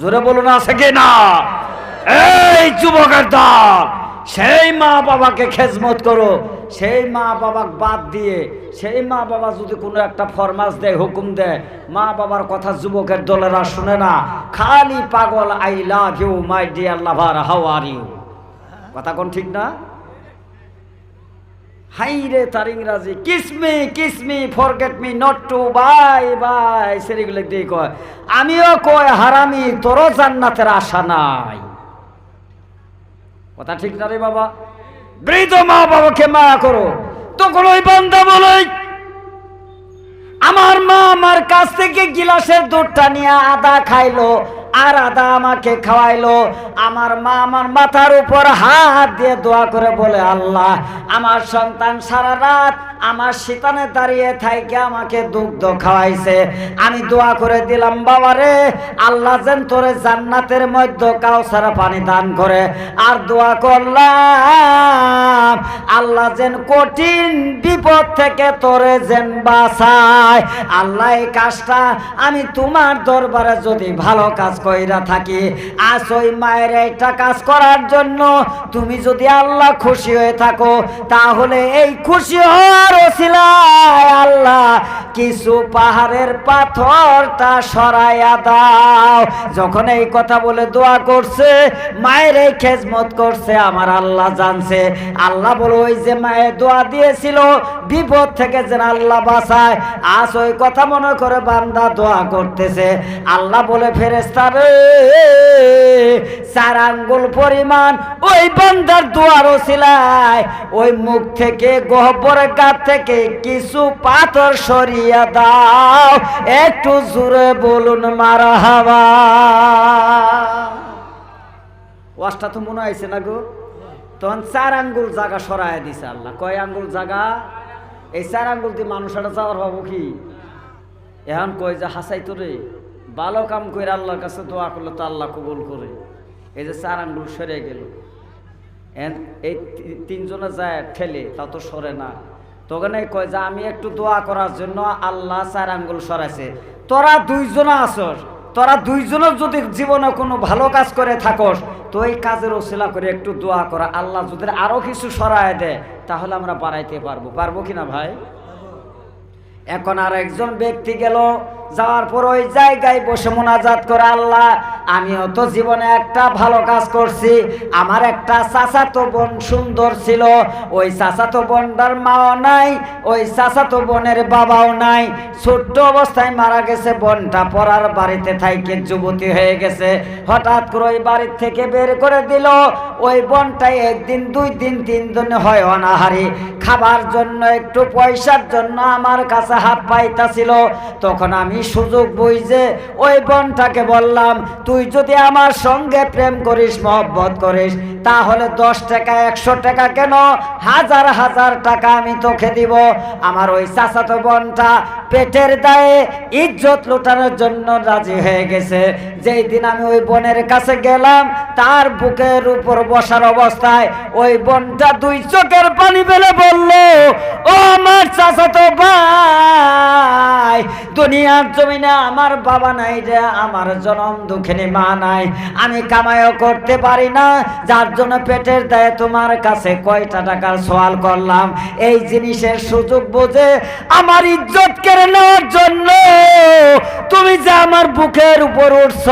জোরে বলুন, আছে কি না? এই যুবকের দল, সেই মা বাবাকে খেজমত করো। সেই মা বাবাকে বাদ দিয়ে, সেই মা বাবা যদি কোনো একটা ফরমাস দেয়, হুকুম দেয়, মা বাবার কথা যুবকের দলেরা শুনে না, খালি পাগল I love you my dear lover how are you কথা কোন ঠিক না? হাই রে তার ইংরাজি kiss me kiss me forget me not to bye bye সেগুলো দিয়ে কয়, আমিও কয় হারামি, তোরও জান্নাতের আশা নাই। কথা ঠিক না রে বাবা? বৃদ্ধ মা বাবাকে মায়া করো। তখন ওই বান্দা বলে, আমার মা আমার কাছ থেকে গিলাসের দুধটা নিয়ে আদা খাইলো আর আদা আমাকে খাওয়াইলো। আমার মা আমার মাথার উপর হাত দিয়ে দোয়া করে বলে, আল্লাহ, আমার সন্তান সারা রাত আমার শীতানে দাঁড়িয়ে থাইকে আমাকে দুগ্ধ খাওয়াইছে। আমি দোয়া করে দিলাম, বাবারে, আল্লাহ যেন তোরে জান্নাতের মধ্যে কাউসারা পানি দান করে। আর দোয়া করলাম, আল্লাহ যেন কঠিন বিপদ থেকে তোরে যেন বাঁচায়। আল্লাহ, এই কাজটা আমি তোমার দরবারে যদি ভালো কাজ কইরা থাকি, আজ ওই মায়ের একটা কাজ করার জন্য তুমি যদি আল্লাহ খুশি হয়ে থাকো, তাহলে এই খুশি আল্লাহ, কিছু পাহাড়ের সরাইয়া দাও। যখন এই কথা বলে দোয়া করছে, মায়ের এই খেজমত করছে, আমার আল্লাহ জানছে। আল্লাহ বলো, ওই যে মায়ের দোয়া দিয়েছিল, বিপদ থেকে যেন আল্লাহ আজ ওই কথা মনে করে বান্দা দোয়া করতেছে। আল্লাহ বলে ফেরেস্তা রে, চার আঙ্গুল পরিমাণ ওই বান্দার দোয়ার ওসিলায়, ওই মুখ থেকে গহ্বরের গাত থেকে কিছু পাথর সরিয়ে দাও। একটু জোরে বলুন, মারা হাওয়া। ওয়াজটা তো মনে হয়েছে না গো? তখন চার আঙ্গুল জায়গা সরায় দিছে আল্লাহ। কয় আঙ্গুল জায়গা এই চার আঙ্গুল দিয়ে মানুষটা যাওয়ার হব কি? এখন কই যে, হাসাই তোরে ভালো কাম করে আল্লাহর কাছে দোয়া করলে তো আল্লাহ কবুল করে। এই যে চার আঙ্গুল সরে গেল। এই তিনজনে যায় ঠেলে তা তো সরে না। তখন কয়, যে, আমি একটু দোয়া করার জন্য আল্লাহ চার আঙ্গুল সরাইছে। তোরা দুইজন আসস, তোরা দুইজনের যদি জীবনে কোনো ভালো কাজ করে থাকস, তো এই কাজের ওসিলা করে একটু দোয়া করা। আল্লাহ যদি আরও কিছু সরায় দেয় তাহলে আমরা বাড়াইতে পারব। পারব কিনা ভাই? এখন আর একজন ব্যক্তি গেল যাওয়ার পর ওই জায়গায় বসে মোনাজাত করে, আল্লাহ, আমিও তো জীবনে একটা ভালো কাজ করছি। আমার একটা চাচাতো বোন সুন্দর ছিল। ওই চাচাতো বোনটার মাও নাই, ওই চাচাতো বোনের বাবাও নাই। ছোট্ট অবস্থায় মারা গেছে, বোনটা পড়ার বাড়িতে থাইকে যুবতী হয়ে গেছে। হঠাৎ করে ওই বাড়ির থেকে বের করে দিল। ওই বোনটাই একদিন, দুই দিন, তিন দিন হয় অনাহারি। খাবার জন্য, একটু পয়সার জন্য আমার কাছে হাত পাইতাছিল। তখন আমি সুযোগ বুঝে ওই বোনটাকে বললাম, তুই যদি আমার সঙ্গে প্রেম করিস, মহব্বত করিস, তাহলে দশ টাকা, একশো টাকা কেন? হাজার হাজার টাকা আমি তোকে দিব। আমার ওই চাচাতো বোনটা পেটের দায়ে ইজ্জত লুটানোর জন্য রাজি হয়ে গেছে। যেই দিন আমি ওই বনের কাছে গেলাম, তার বুকের উপর বসার অবস্থায় ওই বনটা দুই চোখের পানি ফেলে বলল, ও আমার চাচাতো ভাই, দুনিয়ার জমিনে আমার বাবা নাই রে আমার জনম দুঃখিনী মা নাই। আমি কামাইও করতে পারি না, যার জন্য পেটের দায়ে তোমার কাছে কয়টা টাকার সওয়াল করলাম। এই জিনিসের সুযোগ বুঝে আমার ইজ্জত কেড়ে নেওয়ার জন্য তুমি যে আমার বুকের উপর উঠছ,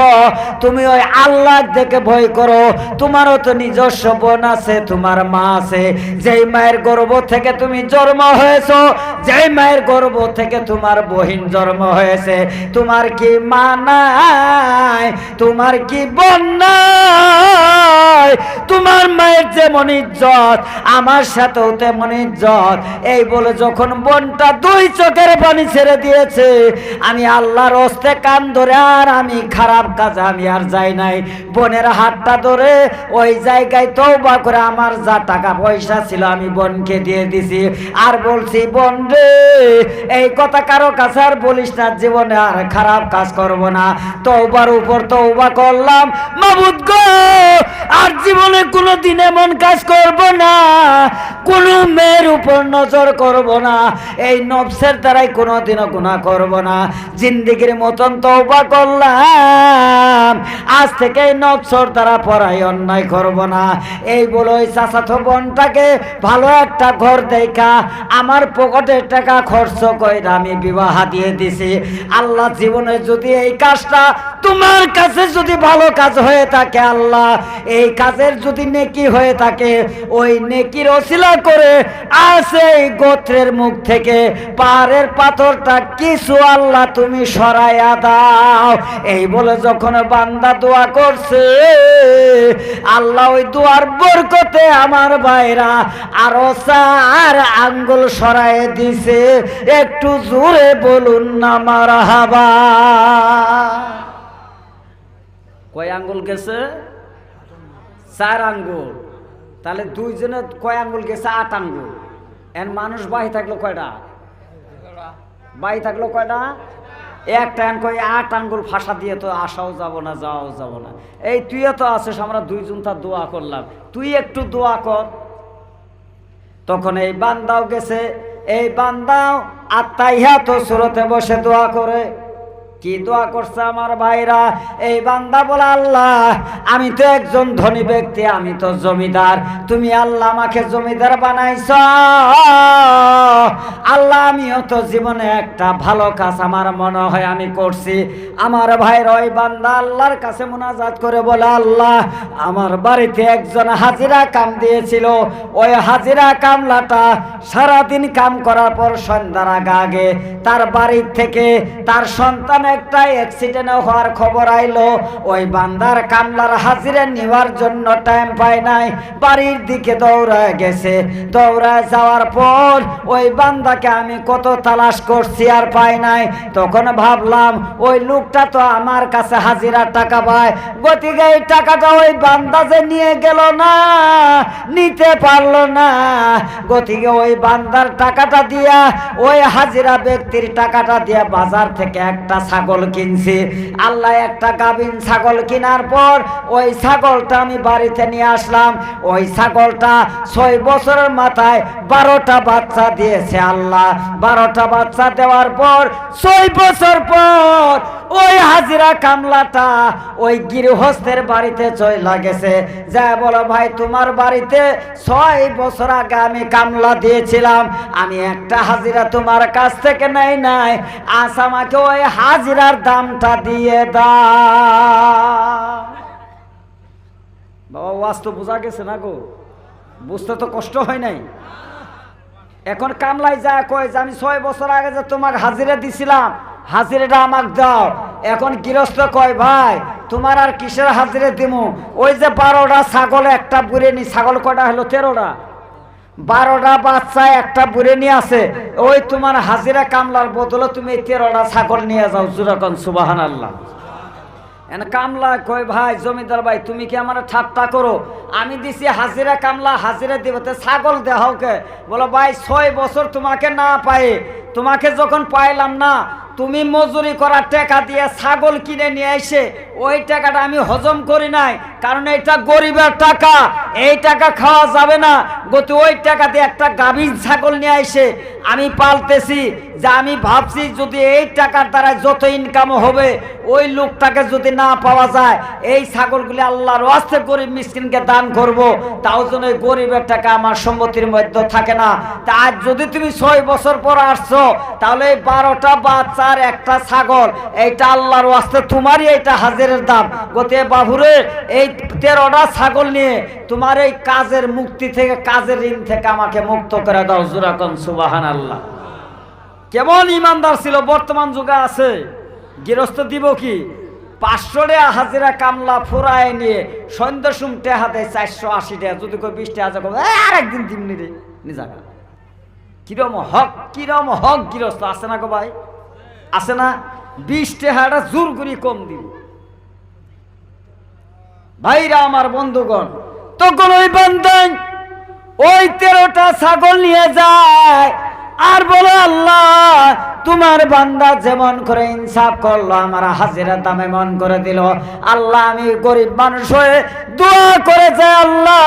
তুমি ওই আল্লাহ দেখে ভয় করো। তোমারও তো নিজস্ব বোন আছে, তোমার মা আছে। যেই মায়ের গর্ভ থেকে তুমি জন্ম হয়েছ, যেই মায়ের গর্ভ থেকে তোমার বহিন জন্ম হয়েছে। তোমার কি মা নাই? তোমার কি বোন নাই? তোমার মায়ের যেমন ইজ্জত, আমার সাথেও তেমন ইজ্জত। এই বলে যখন বোনটা দুই চোখের পানি ছেড়ে দিয়েছে, আমি আল্লাহর হস্তে কান ধরে আর আমি খারাপ কাজে আমি আর যাই নাই। বোনের হাতটা ধরে ওই জায়গায় তৌবা করে আমার যা টাকা পয়সা ছিল আমি বোনকে দিয়ে দিছি। আর বলছি, বোন রে, এই কথা কারও কাছে আর বলিস না, জীবনে আর খারাপ কাজ করব না। তৌবার উপর তৌবা করলাম। মাবুদ গো, আর জীবনে কোনো দিন এমন কাজ করব না। কোনো মেয়ের উপর নজর করব না। এই নবসের দ্বারাই কোনো দিনও গুণা করব না। জিন্দিগির মতন তৌবা করলাম। আজ থেকে নবসর দ্বারা পড়াই অন্যায় করব না। এই বলে ওই চাচাতো বোনটাকে ভালো একটা ঘর দেখা। আমার পকেটের টাকা খরচ করে আমি বিবাহ দিয়ে দিছি। আল্লাহ জীবনে যদি এই কাজটা তোমার কাছে যদি ভালো কাজ হয়ে থাকে আল্লাহ, এই কাজের যদি নেকি হয়ে থাকে, ওই নেকির অশিলা করে আসে এই গোত্রের মুখ থেকে পাহাড়ের পাথরটা কিছু আল্লাহ তুমি সরাইয়া দাও। এই বলে যখন বান্দা দোয়া করছে, আল্লাহ ওই দোয়ার বরকতে আমার ভাইরা আরও চার আঙ্গুল সরাই দিছে। একটু জোরে বলুন না মারা কয় আঙ্গুল গেছে? চার আঙ্গুল। তাহলে দুইজনে কয় আঙ্গুল গেছে? আট আঙ্গুল। এন মানুষ বাহি থাকল কয়টা? বাহি থাকল কয়টা? একটা এন কয় আট আঙ্গুল ফাঁসা দিয়ে তো আসাও যাব না, যাওয়াও যাব না। এই তুইও তো আছিস, আমরা দুইজন তার দোয়া করলাম। তুই একটু দোয়া কর। তখন এই বান্দাও গেছে এই বান্দাও আত্মাইহা তো সুরতে বসে দোয়া করে। কি দোয়া করছে আমার ভাইরা? এই বান্দা বলে, আল্লাহ, আমি তো একজন ধনী ব্যক্তি, আমি তো জমিদার। তুমি আল্লাহ আমাকে জমিদার বানাইছ। আল্লাহ, আমিও তো জীবনে একটা ভালো কাজ আমার মনে হয় আমি করছি। আমার ভাইয়ের ওই বান্দা আল্লাহর কাছে মোনাজাত করে বলে, আল্লাহ, আমার বাড়িতে একজন হাজিরা কাম দিয়েছিল। ওই হাজিরা কামলাটা সারাদিন কাম করার পর সন্ধ্যার আগে আগে তার বাড়ির থেকে তার সন্তান একটা অ্যাক্সিডেন্ট হওয়ার খবর আইলো। ওই বান্দার কামলার হাজিরা নেওয়ার জন্য টাইম পায় নাই। বাড়ির দিকে দৌড়ায় গেছে। দৌড়ায় যাওয়ার পর ওই বান্দাকে আমি কত তালাশ করছি আর পাই নাই। তখন ভাবলাম, ওই লোকটা তো আমার কাছে হাজিরার টাকা পায়। গতিকে এই টাকাটা ওই বান্দা যে নিয়ে গেল না, নিতে পারল না। গতিকে ওই বান্দার টাকাটা দিয়া, ওই হাজিরা ব্যক্তির টাকাটা দিয়া বাজার থেকে একটা ছাগল কিনছি। আল্লাহ একটা গাভিন ছাগল কেনার পর ওই ছাগলটা আমি বাড়িতে নিয়ে আসলাম। ওই ছাগলটা ছয় বছরের মাথায় বারোটা বাচ্চা দিয়েছে আল্লাহ। বারোটা বাচ্চা দেওয়ার পর, ছয় বছর পর ওই হাজিরা কামলাটা ওই গৃহস্থের বাড়িতে চলে গেছে। যা বলো ভাই, তোমার বাড়িতে ছয় বছর আগে আমি কামলা দিয়েছিলাম। আমি একটা হাজিরা তোমার কাছ থেকে নেই নাই। আজ আমাকে ওই হাজিরার দামটা দিয়ে দা বাবা ওয়াজ তো বোঝা গেছে না গো। বুঝতে তো কষ্ট হয় নাই। এখন কামলাই যায় কয় যে আমি ছয় বছর আগে যে তোমাকে হাজিরা দিছিলাম হাজিরাটা আমাকে দাও। এখন গৃহস্থ কয়, ভাই, তোমার আর কিসের হাজিরে দিমু? ওই যে বারোটা ছাগল, একটা বুড়ে নি ছাগল কটা হলো? তেরোটা। বারোটা বাচ্চা, একটা বুড়ে নিয়ে আছে। ওই তোমার হাজিরা কামলার বদলে তুমি তেরোটা ছাগল নিয়ে যাও জুরাকন সুবাহান আল্লাহ কামলা কই ভাই, জমিদার ভাই, তুমি কি আমার ঠাট্টা করো? আমি দিছি হাজিরা কামলা, হাজিরা দিব ছাগল দেহকে বলো, ভাই, ছয় বছর তোমাকে না পায়ে। তোমাকে যখন পাইলাম না তুমি মজুরি করার টাকা দিয়ে ছাগল কিনে নিয়ে এসে ওই টাকাটা আমি হজম করি নাই, কারণ এটা গরিবের টাকা। এই টাকা খাওয়া যাবে না। গতি ওই টাকা দিয়ে একটা গাভীর ছাগল নিয়ে এসে আমি পালতেছি, যে আমি ভাবছি যদি এই টাকার দ্বারা যত ইনকাম হবে, ওই লোকটাকে যদি না পাওয়া যায়, এই ছাগলগুলি আল্লাহর আস্তে গরিব মিসকিনকে দান করব। তাও যেন ওই গরিবের টাকা আমার সম্মতির মধ্যে থাকে না। তা আজ যদি তুমি ছয় বছর পর আসছো, তাহলে এই বারোটা বাচ্চার একটা ছাগল, এইটা আল্লাহর ওয়াস্তে, তোমারই এইটা হাজিরের দাম। গতে বাবুরে, এই তেরোটা ছাগল নিয়ে তোমার এই কাজের মুক্তি থেকে, কাজের ঋণ থেকে আমাকে মুক্ত করে দাও জুরাকন সুবাহান আল্লাহ কেমন ইমানদার ছিল, বর্তমান যুগে আছে। গৃহস্থ দিব কি? পাঁচশো টাকা হাজিরা কামলা ফুরায় নিয়ে সন্ধ্যাসুম টেহা হাতে চারশো আশি টাকা, যদি কেউ বিশ টাকা যাব আর একদিন দিমনি রে নিজাকা কিরম হক কিরম হক গৃহস্থ, আছে না গো ভাই? আছে না? বিশ টেহারা জোর করি কম দিব। ভাইরা আমার বন্ধুগণ, তখন ওই বান্ধান ওই তেরোটা ছাগল নিয়ে যায়, আর বলো, আল্লাহ তোমার বান্দা যেমন করে ইনসাফ করল, আমার হাজিরা দামে মন করে দিল। আল্লাহ, আমি গরিব মানুষ হয়ে দোয়া করেছে আল্লাহ।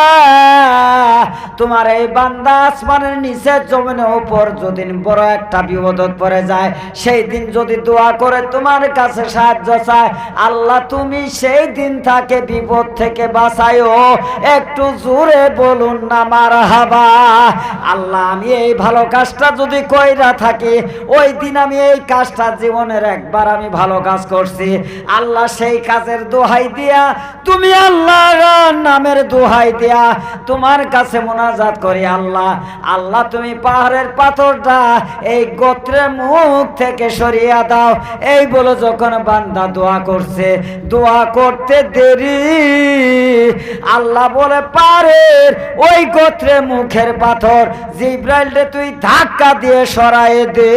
তোমার এই বান্দা আসমানের নিচে, জমিনের উপর যদি বড় একটা বিপদত পড়ে যায়, সেই দিন যদি দোয়া করে তোমার কাছে সাহায্য চায়, আল্লাহ, তুমি সেই দিন তাকে বিপদ থেকে বাঁচাইও একটু জোরে বলুন না মার হাবা আল্লাহ, আমি এই ভালো কাজটা যদি কইরা থাকি, ওই দিন আমি এই কাজটা জীবনের একবার আমি ভালো কাজ করছি। আল্লাহ সেই কাজের দোহাই দিয়া, তুমি আল্লাহ নামের দোহাই দিয়া তোমার কাছে মোনাজাত করি আল্লাহ। আল্লাহ, তুমি পাহাড়ের পাথরটা এই গোত্রের মুখ থেকে সরিয়ে দাও। এই বলে যখন বান্দা দোয়া করছে, দোয়া করতে দেরি। আল্লাহ বলে পারের ওই গোত্রে মুখের পাথর জিব্রাইলরে তুই ধাক্কা দিয়ে সরায়ে দে।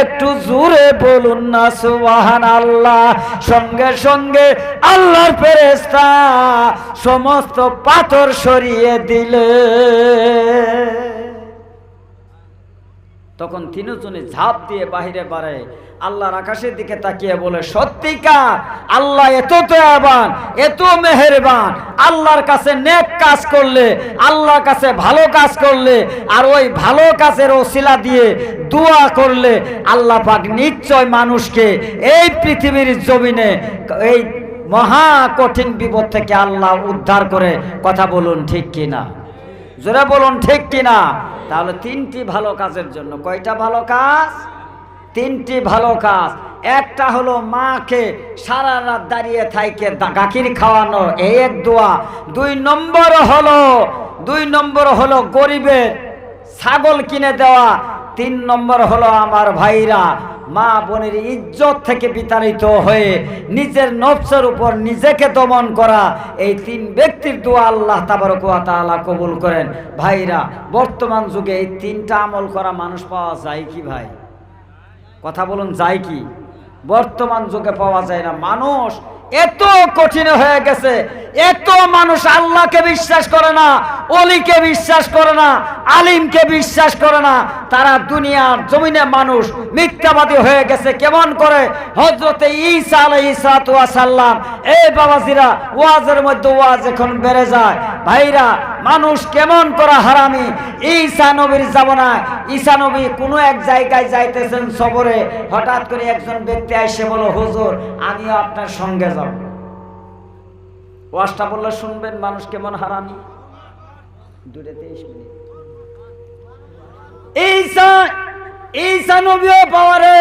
একটু জোরে বলুন না সুবাহান আল্লাহ সঙ্গে সঙ্গে আল্লাহর ফেরেস্তা সমস্ত পাথর সরিয়ে দিলে তখন তিনজনে ঝাঁপ দিয়ে বাহিরে বাড়ে আল্লাহর আকাশের দিকে তাকিয়ে বলে, সত্যিকার, আল্লাহ এত দয়াবান, এত মেহেরবান, আল্লাহর কাছে নেক কাজ করলে, আল্লাহর কাছে ভালো কাজ করলে, আর ওই ভালো কাজের ওসিলা দিয়ে দোয়া করলে আল্লাহ পাক নিশ্চয় মানুষকে এই পৃথিবীর জমিনে এই মহা কঠিন বিপদ থেকে আল্লাহ উদ্ধার করে। কথা বলুন ঠিক কিনা? জোরে বলুন ঠিক কিনা? তাহলে তিনটি ভালো কাজের জন্য। কয়টা ভালো কাজ? তিনটি ভালো কাজ। একটা হলো মাকে সারা রাত দাঁড়িয়ে থাইকে গাখির খাওয়ানো এই এক দোয়া। দুই নম্বর হলো, দুই নম্বর হলো গরিবের ছাগল কিনে দেওয়া। তিন নম্বর হলো আমার ভাইরা মা বোনের ইজ্জত থেকে বিতাড়িত হয়ে নিজের নফসের উপর নিজেকে দমন করা, এই তিন ব্যক্তির দোয়া আল্লাহ তাবারকুয়া তাআলা কবুল করেন। ভাইরা, বর্তমান যুগে এই তিনটা আমল করা মানুষ পাওয়া যায় কি ভাই? কথা বলুন, যায় কি? বর্তমান যুগে পাওয়া যায় না। মানুষ এত কঠিন হয়ে গেছে। এত মানুষ আল্লাহকে বিশ্বাস করে না অলিকে বিশ্বাস করে না, আলিমকে বিশ্বাস করে না। তারা দুনিয়ার জমিনে মানুষ মিথ্যাবাদী হয়ে গেছে। কেমন করে? হজরতে ইসা ঈসা আলাইসাল্লাম এই বাবাজিরা, ওয়াজের মধ্যে ওয়াজ এখন বেড়ে যায়। ভাইরা মানুষ কেমন করা হারামি? ঈসা নবীর যাব না ঈসা নবী কোনো এক জায়গায় যাইতেছেন সবরে, হঠাৎ করে একজন ব্যক্তি এসে বলো, হুজুর, আমিও আপনার সঙ্গে যাব। ওয়াজটা বললে শুনবেন, মানুষ কেমন হারামি? দুটো তেইশ মিনিট। ঈসা ঈসা নবীও পাওয়ারে।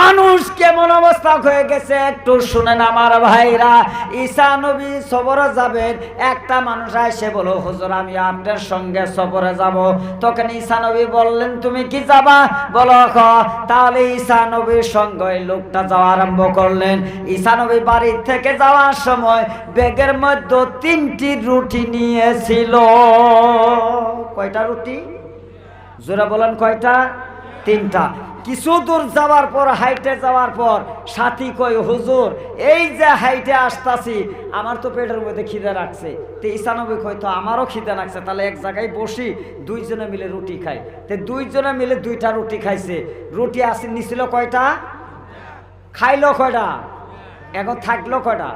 মানুষ কেমন অবস্থা হয়ে গেছে? একটু শুনেন আমার ভাইরা। ঈসা নবী সবরে যাবেন, একটা মানুষ এসে বলো, হুজুর, আমি আপনার সঙ্গে সবরে যাব। তখন ঈসা নবী বললেন, তুমি কি যাবা? বলো তাহলে ঈসা নবীর সঙ্গে লোকটা যাওয়া আরম্ভ করলেন। ঈসা নবী বাড়ির থেকে যাওয়ার সময় ব্যাগের মধ্যে তিনটি রুটি নিয়েছিল। কয়টা রুটি? জোরা বলেন, কয়টা? তিনটা। কিছু দূর যাওয়ার পর, হাইটে যাওয়ার পর, সাথী কই হুজুর, এই যে হাইটে আসতাছি, আমার তো পেটের মধ্যে খিদে রাখছে তো ঈশানবী হয়তো আমারও খিদে রাখছে তাহলে এক জায়গায় বসি, দুইজনে মিলে রুটি খাই। তো দুইজনে মিলে দুইটা রুটি খাইছে। রুটি আসি নিছিল কয়টা? খাইলো কয়টা? এখন থাকল কয়টা?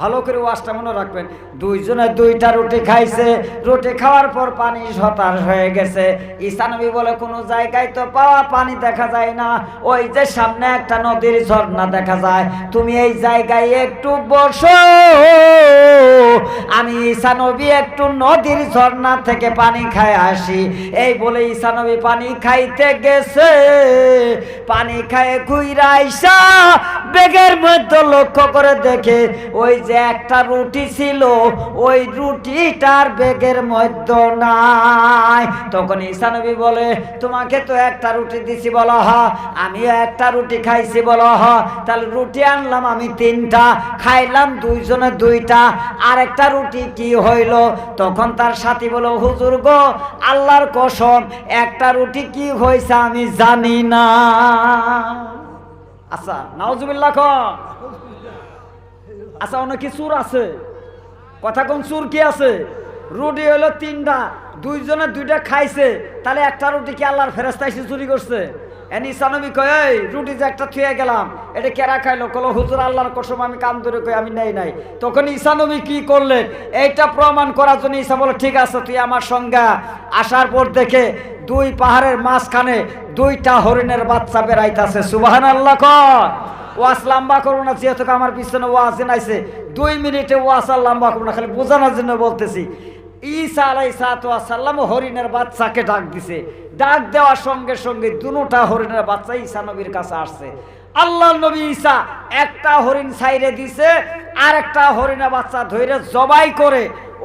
ভালো করে ওয়াশটা মনে রাখবেন। দুইজনে দুইটা রুটি খাইছে, রুটি খাওয়ার পর পানি হতাশ হয়ে গেছে। ঈশানবী বলে, কোনো জায়গায় তো পাওয়া পানি দেখা যায় না। ওই যে সামনে একটা নদীর ঝর্ণা দেখা যায়। তুমি এই জায়গায় একটু বসো। আমি ঈশানবী একটু নদীর ঝর্ণা থেকে পানি খায় আসি। এই বলে ঈশানবী পানি খাইতে গেছে। পানি খায় ঘুইরা বেগের মধ্যে লক্ষ্য করে দেখে, ওই যে একটা রুটি ছিল, ওই রুটিটার বেগের মধ্যে নাই। তখন ঈশানবী বলে, তোমাকে তো একটা রুটি দিছি, বলো হ। আমিও একটা রুটি খাইছি, বলো হ। তাহলে রুটি আনলাম আমি তিনটা, খাইলাম দুইজনে দুইটা। আর একটা রুটি কি হইল? তখন তার সাথী বলো, হুজুর গো, আল্লাহর কসম, একটা রুটি কি হয়েছে আমি জানি না। আচ্ছা নাওজুবিল্লাহ খ আচ্ছা অনেক চুর আছে? কথা কোন চুর কি আছে? রুটি হলো তিনটা, দুইজনে দুইটা খাইছে, তাহলে একটা রুটি কি আল্লাহর ফেরস্তা এসে চুরি করছে? এন ইসানবী কয় রুটি যে একটা থুয়ে গেলাম, এটা কেরা খাইলো? কলো হুজুর, আল্লাহর কসম, আমি কান ধরে কই, আমি নেই নাই। তখন ঈসানবী কি করলেন? এইটা প্রমাণ করার জন্য ঈসা বলে, ঠিক আছে, তুই আমার সঙ্গে আসার পর দেখে দুই পাহাড়ের মাঝখানে দুইটা হরিণের বাচ্চা বেড়াইতাছে। সুবাহান আল্লাহ কর ওয়াজ লম্বা করব না, যেহেতু আমার পিছনে ওয়াজ জানাইছে দুই মিনিটে ওয়াজ আর লম্বা করব না, খালি বোঝানোর জন্য বলতেছি। ঈসা আলাই সাল্লাম হরিণের বাচ্চাকে ডাক দিছে। ডাক দেওয়ার সঙ্গে সঙ্গে দুটা হরিণের বাচ্চা ঈসা নবীর কাছে আসছে। আল্লাহ নবী ঈসা একটা হরিণ সাইরে দিছে আর একটা হরিণের বাচ্চা ধরে জবাই করে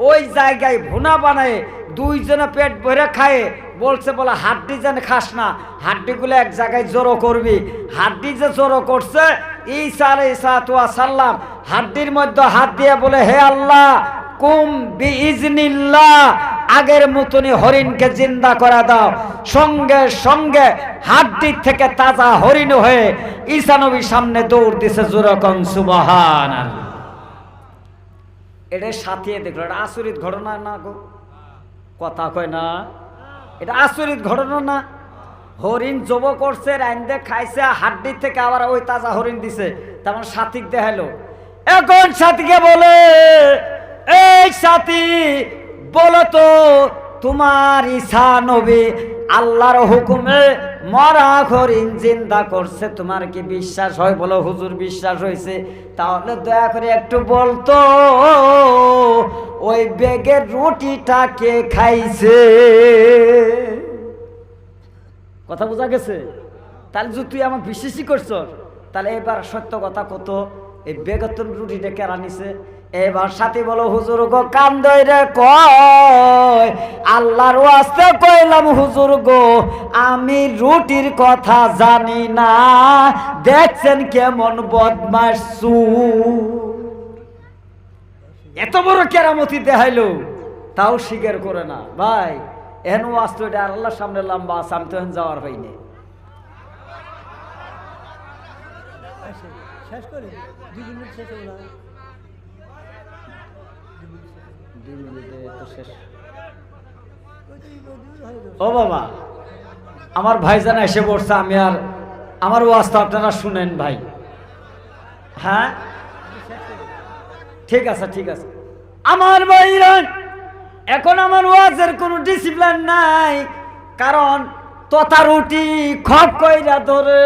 ওই জায়গায় ভুনা বানায় দুইজনে পেট ভরে খায় বলছে, বলে, হাড্ডি যেন খাস না, হাড্ডিগুলো এক জায়গায় জড়ো করবি। হাড্ডি যে জড়ো করছে, ঈসা আলাই সাল্লাম হাড্ডির মধ্যে হাত দিয়ে বলে, হে আল্লাহ বিইজনিল্লাহ, আগের মতনই হরিণকে জিন্দা করা দাও। সঙ্গে সঙ্গে হাড্ডির থেকে তাজা হরিণ হয়ে ঈসা নবীর সামনে দৌড় দিছে জোরকম সুবহান এটা সাথিয়ে দেখল, এটা আচরিত ঘটনা না গো? কথা কয় না? এটা আচরিত ঘটনা না। হরিণ জব করছে, রাইন্দে খাইছে হাড্ডির থেকে আবার ওই তাজা হরিণ দিছে। তেমন সাথিক দেখাল এখন সাথীকে বলে? এই সাথী বলো তো তোমার ঈশা নবী আল্লাহর হুকুমে মরা হরিণ জিন্দা করছে। তোমার কি বিশ্বাস হয় বলো? হুজুর বিশ্বাস হয়েছে তাহলে দয়া করে একটু বলতো, ওই বেগের রুটিটা কে খাইছে? কথা বোঝা গেছে? তাহলে যদি তুই আমার বিশ্বাসই করছ তাহলে এবার সত্য কথা কত? এই বেগতন রুটিটা কেরা নিছে এবার সাথে বলো, হুজুর গো কান্দই রে কয়? আল্লাহর ওয়াস্তে কইলাম, হুজুর গো, আমি রুটির কথা জানি না। দেখছেন কেমন বদমাস এত বড় কেরামতি দেখাইলো, তাও স্বীকার করে না। ভাই, এহেন ওয়াজ এটা আল্লাহর সামনে লম্বা আমি তো এখন যাওয়ার হইনি শেষ করে দুই মিনিট শেষ হলো না ও বাবা, আমার ভাইজান এসে পড়ছে, আমি আর আমার ওয়াজটা আপনারা শুনেন ভাই। হ্যাঁ? ঠিক আছে ঠিক আছে। আমার ভাইরান এখন আমার ওয়াজের কোনো ডিসিপ্লিন নাই, কারণ তথা রুটি খপ কইরা ধরে।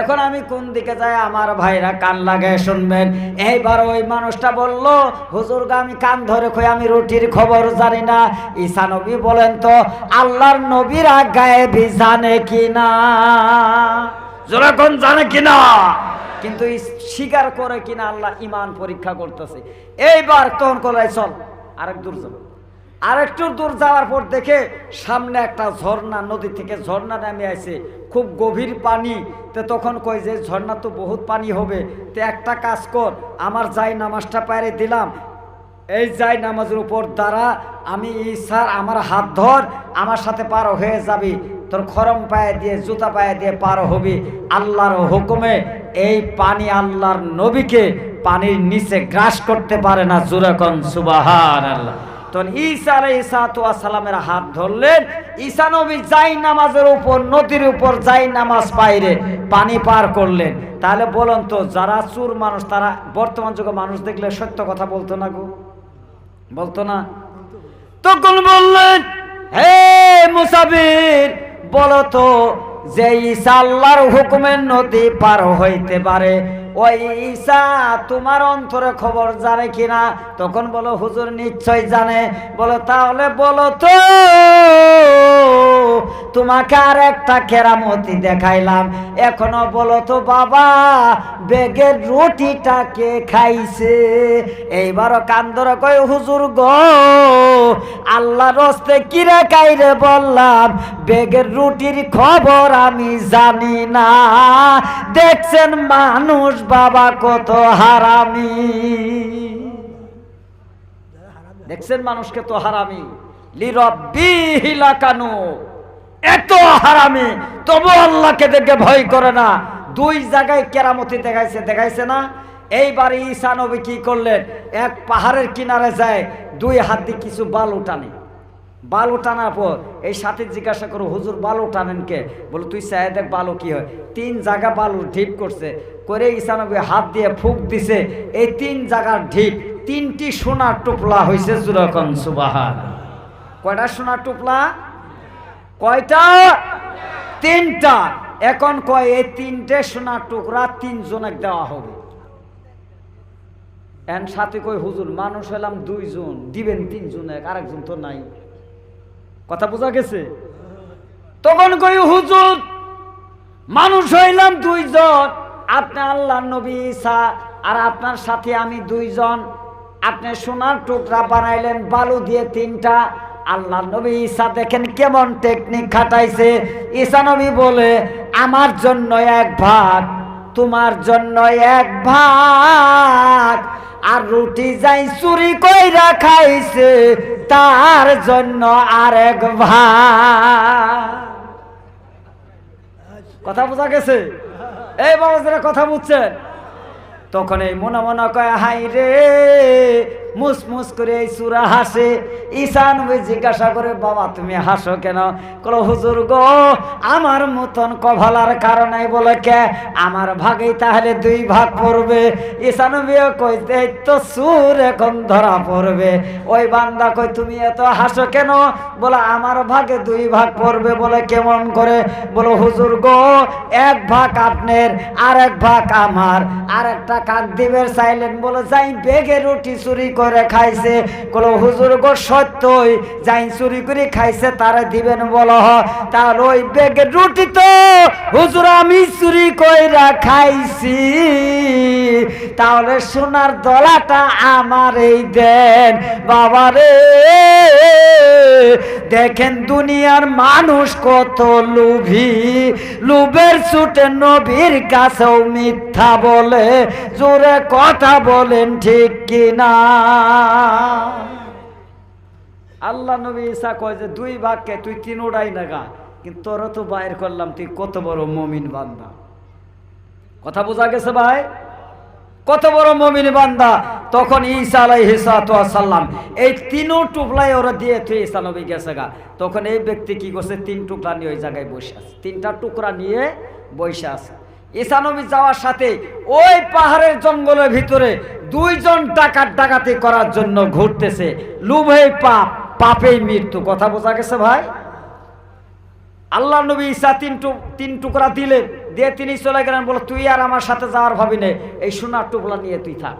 এখন আমি কোন দিকে যাই আমার ভাইরা কান লাগায় শুনবেন। এইবার ওই মানুষটা বলল হুজুর আমি কান ধরে কই আমি রুটির খবর জানি না। ঈসা নবী বলেন তো আল্লাহর নবীরা গায়েবি জানে কিনা যেরকম জানে কিনা কিন্তু এই স্বীকার করে কিনা আল্লাহ ইমান পরীক্ষা করতেছে। এইবার তখন কলাই চল? আরেক দূর যাব আরেকটু দূর যাওয়ার পর দেখে সামনে একটা ঝর্ণা নদী থেকে ঝর্ণা নামে আছে খুব গভীর পানি, তো তখন কয় যে, ঝর্ণা তো বহুত পানি হবে, তো একটা কাজ কর, আমার যাই নামাজটা পায়রে দিলাম, এই যাই নামাজের উপর দ্বারা আমি স্যার আমার হাত ধর, আমার সাথে পার হয়ে যাবি, তোর খরম পায়ে দিয়ে, জুতা পায়ে দিয়ে পার হবি, আল্লাহর হুকুমে এই পানি আল্লাহর নবীকে পানির নিচে গ্রাস করতে পারে না জুরাকন সুবাহান আল্লাহ তখন ঈসা আলাই সালামের হাত ধরলেন। ঈসা নবী যাই নামাজের উপর, নদীর উপর যাই নামাজ পাইরে পানি পার করলেন। তাহলে বলুন তো, যারা চুর মানুষ, তারা বর্তমান যুগে মানুষ দেখলে সত্য কথা বলতো না গো? বলতো না? তখন বললেন, হে মুসাফির, বলো তো, যে ঈসা আল্লাহর হুকুমের নদী পার হইতে পারে ওই তোমার অন্তরে খবর জানে কিনা? তখন বলো, হুজুর নিশ্চয় জানে। বলো, তাহলে বলো তো। তোমাকে আর একটা কেরামতি দেখাইলাম। এখনও বলো তো, বাবা, বেগের রুটিটা কে খাইছে? এইবারও কান্দর কয়, হুজুর গো আল্লাহ রস্তে কিরে কাইরে বললাম, বেগের রুটির খবর আমি জানি না। দেখছেন মানুষ বাবা কত হারামি। দেখছেন মানুষকে তো হারামি। লিরব্বি হিলাকানু এত হারামি, তবু আল্লাহকে দেখে ভয় করে না। দুই জায়গায় কেরামতি দেখাইছে দেখাইছে না? এইবার ঈসা নবী কি করলেন? এক পাহাড়ের কিনারে যায়, দুই হাত দিয়ে কিছু বাল টানে বাল টানার পর এই সাথে জিজ্ঞাসা করো হুজুর, বালু উঠানেন কে? বলে, তুই চাই দেখ বালু কি হয়। তিন জায়গা বালু ঢিপ করছে, করে ঈশানবী হাত দিয়ে ফুক দিছে। এই তিন জায়গার ঢিপ, তিনটি সোনার টুপলা হয়েছে জুরকন সুবাহান কয়টা সোনার টুপলা? কয়টা? তিনটা। এখন কয়, এই তিনটে সোনার টুকরা তিনজনের দেওয়া হবে। এন সাথে কই হুজুর, মানুষ হলাম দুইজন, দিবেন তিনজনে আরেকজন তো নাই। কথা বোঝা গেছে? তখন কই হুজুর, মানুষ হইলাম দুইজন, আপনি আল্লাহ নবী ঈসা, আর আপনার সাথে আমি দুইজন। আপনি সোনার টুকরা বানাইলেন, বালু দিয়ে তিনটা আল্লাহ নবী ঈসা দেখেন কেমন টেকনিক খাটাইছে। ঈসা নবী বলে, আমার জন্য এক ভাগ তোমার জন্য এক ভাগ আর রুটি যাই চুরি কইরা খাইছে, তার জন্য আরেক ভাগ কথা বোঝা গেছে? এই বাবাজিরা কথা বুঝছেন? তখন এই মনে মনে কয় হাই রে মুস মুস করে এই সুরা হাসে। ঈশান ওই জিজ্ঞাসা করে, বাবা, তুমি হাসো কেন? কলো, হুজুর গো, আমার মতন কভালার কারণে বলে কে? আমার ভাগেই তাহলে দুই ভাগ পড়বে। ঈশান বিয়ে কই এই তো সুর এখন ধরা পড়বে। ওই বান্দা কই তুমি এত হাসো কেন? বলে, আমার ভাগে দুই ভাগ পড়বে বলে কেমন করে? বলো, হুজুর গো, এক ভাগ আপনার আর এক ভাগ আমার। আর একটা কাক দিবের সাইলেন বলে, যাই বেগে রুটি চুরি করে। খাইছে। বলো হুজুর গো, সত্যই যাই চুরি করে খাইছে, তারা দিবেন বলো। তাহলে ওই বেগে রুটি তো, হুজুর আমি চুরি কইরা খাইছি। তাহলে সোনার দলাটা আমার এই দেন বাবারে দেখেন দুনিয়ার মানুষ কত লুভি। লুবের ছুটে নবীর কাছেও মিথ্যা বলে, জোরে কথা বলেন ঠিক কিনা? আল্লাহ নবী ঈসা কয় যে, দুই ভাগকে তুই তিন ওড়াই নাগা কিন্তু তোরা তো বাইর করলাম, তুই কত বড় মমিন বান্দা। কথা বোঝা গেছে ভাই? কত বড় মমিন বান্দা। তখন ঈসা আলাইহিসাল্লাম এই তিনও টুকলাই ওরা দিয়ে তুই ঈসা নবী গেছে গা। তখন এই ব্যক্তি কি করছে? তিন টুকরা নিয়ে ওই জায়গায় বসে আছে। তিনটা টুকরা নিয়ে বসে আছে। ঈসা নবী যাওয়ার সাথে ওই পাহাড়ের জঙ্গলের ভিতরে দুইজন ডাকাত ডাকাতি করার জন্য ঘুরতেছে। লুভেই পাপ, পাপেই মৃত্যু। কথা বোঝা গেছে ভাই? আল্লাহ নবী ঈসা তিন তিন টুকরা দিলেন। দিয়ে তিনি চলে গেলেন, বলে, তুই আর আমার সাথে যাওয়ার ভাবি নে এই সোনার টুকরা নিয়ে তুই থাক।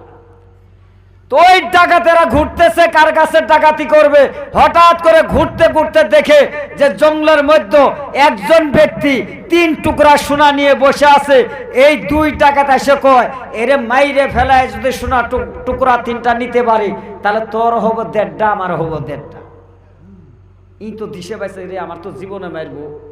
ওই ডাকাতেরা ঘুরতেছে, কার কাছে ডাকাতি করবে? হঠাৎ করে ঘুরতে ঘুরতে দেখে যে জঙ্গলের মধ্যে একজন ব্যক্তি তিন টুকরা সোনা নিয়ে বসে আছে। এই দুই ডাকাত এসে কয়, এরে মাইরে ফেলায় যদি সোনা টুক- টুকরা তিনটা নিতে পারি, তাহলে তোর হব দেড়টা, আমার হব দেড়টা। ই তো দিশে পাইছে রে আমার তো জীবনে মারবো।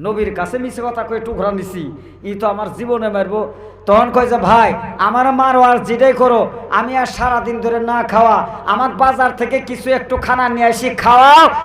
নবীর কাছে মিশে কথা কয়ে টুকরা নিছি। ই তো আমার জীবনে মারবো। তখন কয় যে, ভাই, আমার মারো আর যেটাই করো, আমি আর সারাদিন ধরে না খাওয়া। আমার বাজার থেকে কিছু একটু খানা নিয়ে আসি, খাওয়াও।